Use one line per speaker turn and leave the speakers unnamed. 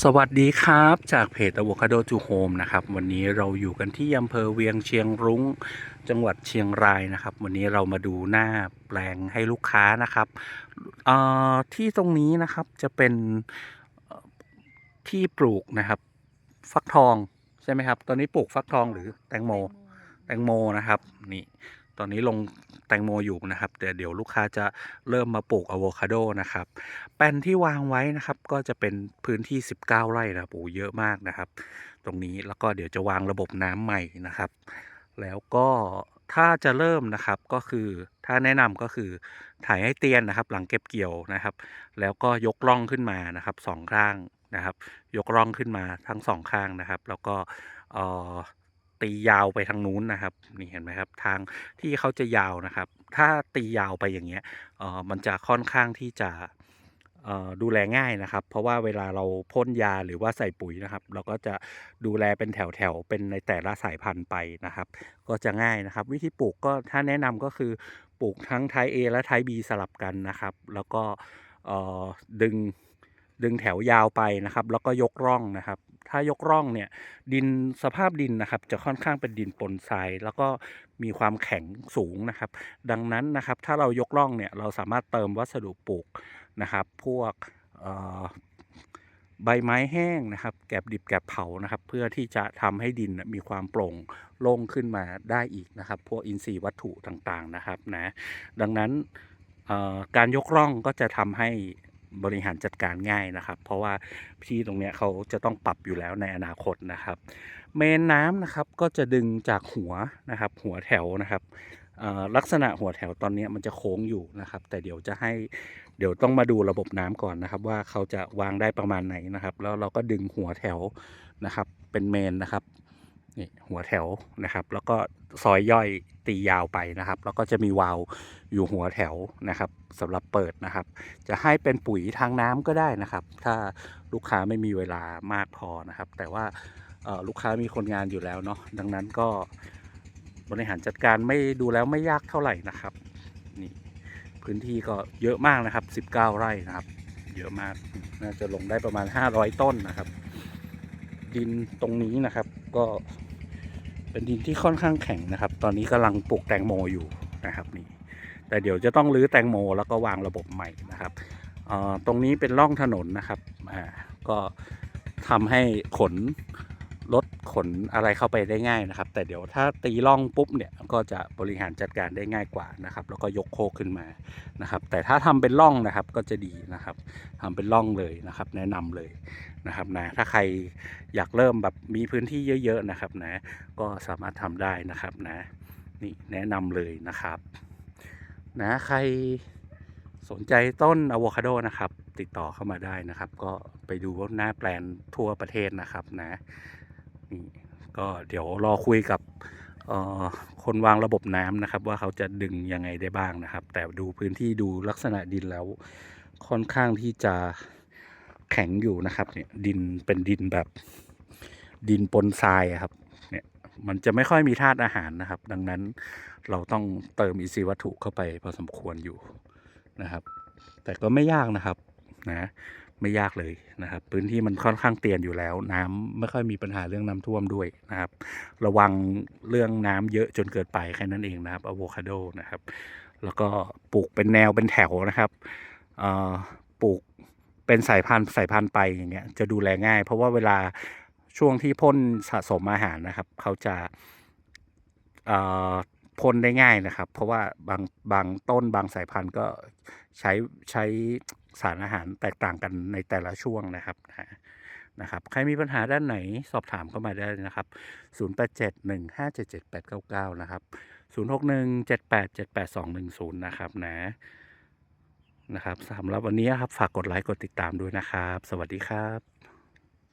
สวัสดีครับจากเพจ Avocado to Home นะครับวันนี้เราอยู่กันที่อำเภอเวียงเชียงรุ้งจังหวัดเชียงรายนะครับ วันนี้เรามาดูหน้าแปลงให้ลูกค้านะครับเอ่อที่ตรงนี้นะครับจะเป็นเอ่อที่ปลูกนะครับ ฟักทองใช่ไหมครับ ตอนนี้ปลูกฟักทองหรือแตงโม แตงโมนะครับนี่ ตอนนี้ลงแตงโมอยู่นะครับแต่เดี๋ยวลูกค้าจะเริ่มมาปลูกอะโวคาโดนะครับ แปลนที่วางไว้นะครับ ก็จะเป็นพื้นที่ 19 ไร่นะปูเยอะมากนะครับ ตรงนี้แล้วก็เดี๋ยวจะวางระบบน้ำใหม่นะครับ แล้วก็ถ้าจะเริ่มนะครับก็คือถ้าแนะนำก็คือถ่ายให้เตียนนะครับ หลังเก็บเกี่ยวนะครับ แล้วก็ยกร่องขึ้นมานะครับสองข้างนะครับ ยกร่องขึ้นมาทั้งสองข้างนะครับ แล้วก็เอ่อ ตียาวไปทางนู้นนะครับนี่เห็นไหมครับทางที่เขาจะยาวนะครับ ถ้าตียาวไปอย่างเงี้ยเออมันจะค่อนข้างที่จะดูแลง่ายนะครับ เพราะว่าเวลาเราพ่นยาหรือว่าใส่ปุ๋ยนะครับ เราก็จะดูแลเป็นแถวๆเป็นในแต่ละสายพันธุ์ไปนะครับ ก็จะง่ายนะครับ วิธีปลูกก็ถ้าแนะนำก็คือปลูกทั้งไทย A และไทย B สลับกันนะครับ แล้วก็ดึงดึงแถวยาวไปนะครับ แล้วก็ยกร่องนะครับ ถ้ายกร่องเนี่ยดินสภาพดินนะครับ จะค่อนข้างเป็นดินปนทรายแล้วก็มีความแข็งสูงนะครับ ดังนั้นนะครับถ้าเรายกร่องเนี่ยเราสามารถเติมวัสดุปลูกนะครับ พวกใบไม้แห้งนะครับแกบดิบแกบเผานะครับ เพื่อที่จะทำให้ดินมีความโปร่งโล่งขึ้นมาได้อีกนะครับ พวกอินทรีย์วัตถุต่างๆนะครับนะดังนั้นการยกร่องก็จะทำให้ บริหารจัดการง่ายนะครับ เพราะว่าที่ตรงเนี้ยเขาจะต้องปรับอยู่แล้วในอนาคตนะครับ เมนน้ำนะครับก็จะดึงจากหัวนะครับ หัวแถวนะครับลักษณะหัวแถวตอนนี้มันจะโค้งอยู่นะครับ แต่เดี๋ยวจะให้เดี๋ยวต้องมาดูระบบน้ำก่อนนะครับ ว่าเขาจะวางได้ประมาณไหนนะครับ แล้วเราก็ดึงหัวแถวนะครับ เป็นเมนนะครับ นี่หัวแถวนะครับ แล้วก็ซอยย่อยตียาวไปนะครับ แล้วก็จะมีวาลอยู่หัวแถวนะครับสำหรับเปิดนะครับ จะให้เป็นปุ๋ยทางน้ำก็ได้นะครับ ถ้าลูกค้าไม่มีเวลามากพอนะครับ แต่ว่าลูกค้ามีคนงานอยู่แล้วเนาะดังนั้นก็บริหารจัดการไม่ดูแล้วไม่ยากเท่าไหร่นะครับนี่พื้นที่ก็เยอะมากนะครับ 19 ไร่นะครับ เยอะมากน่าจะลงได้ประมาณ 500 ต้นนะครับ ดินตรงนี้นะครับก็ เป็นดินที่ค่อนข้างแข็งนะครับ ตอนนี้กำลังปลูกแตงโมอยู่นะครับนี่ แต่เดี๋ยวจะต้องรื้อแตงโมแล้วก็วางระบบใหม่นะครับอ่อตรงนี้เป็นร่องถนนนะครับ อ่า ก็ทำให้ขน รถขนอะไรเข้าไปได้ง่ายนะครับ แต่เดี๋ยวถ้าตีล่องปุ๊บเนี่ยก็จะบริหารจัดการได้ง่ายกว่านะครับ แล้วก็ยกโคกขึ้นมานะครับ แต่ถ้าทำเป็นล่องนะครับก็จะดีนะครับทำเป็นล่องเลยนะครับ แนะนำเลยนะครับนะถ้าใครอยากเริ่มแบบมีพื้นที่เยอะ ๆนะครับนะก็สามารถทำได้นะครับนะนี่แนะนำเลยนะครับนะใครสนใจต้นอะโวคาโดนะครับ ติดต่อเข้ามาได้นะครับ ก็ไปดูหน้าแปลนทั่วประเทศนะครับนะ นี่ก็เดี๋ยวรอคุยกับคนวางระบบน้ำนะครับ ว่าเขาจะดึงยังไงได้บ้างนะครับ แต่ดูพื้นที่ดูลักษณะดินแล้วค่อนข้างที่จะแข็งอยู่นะครับเนี่ยดินเป็นดินแบบดินปนทรายครับเนี่ยมันจะไม่ค่อยมีธาตุอาหารนะครับ ดังนั้นเราต้องเติมอินทรีย์วัตถุเข้าไปพอสมควรอยู่นะครับ แต่ก็ไม่ยากนะครับนะ ไม่ยากเลยนะครับ พื้นที่มันค่อนข้างเตียนอยู่แล้ว น้ำไม่ค่อยมีปัญหาเรื่องน้ำท่วมด้วยนะครับ ระวังเรื่องน้ำเยอะจนเกินไปแค่นั้นเองนะครับอะโวคาโดนะครับ แล้วก็ปลูกเป็นแนวเป็นแถวนะครับปลูกเป็นสายพันธุ์สายพันธุ์ไปอย่างเงี้ยจะดูแลง่าย เพราะว่าเวลาช่วงที่พ่นสะสมอาหารนะครับ เขาจะพ่นได้ง่ายนะครับ เพราะว่าบางบางต้นบางสายพันธุ์ก็ใช้ใช้ สารอาหารแตกต่างกันในแต่ละช่วงนะครับนะนะครับใครมีปัญหาด้านไหนสอบถามเข้ามาได้นะครับ 0871577899 นะครับ 0617878210 นะครับนะนะครับสำหรับวันนี้ครับฝากกดไลค์กดติดตามด้วยนะครับ สวัสดีครับ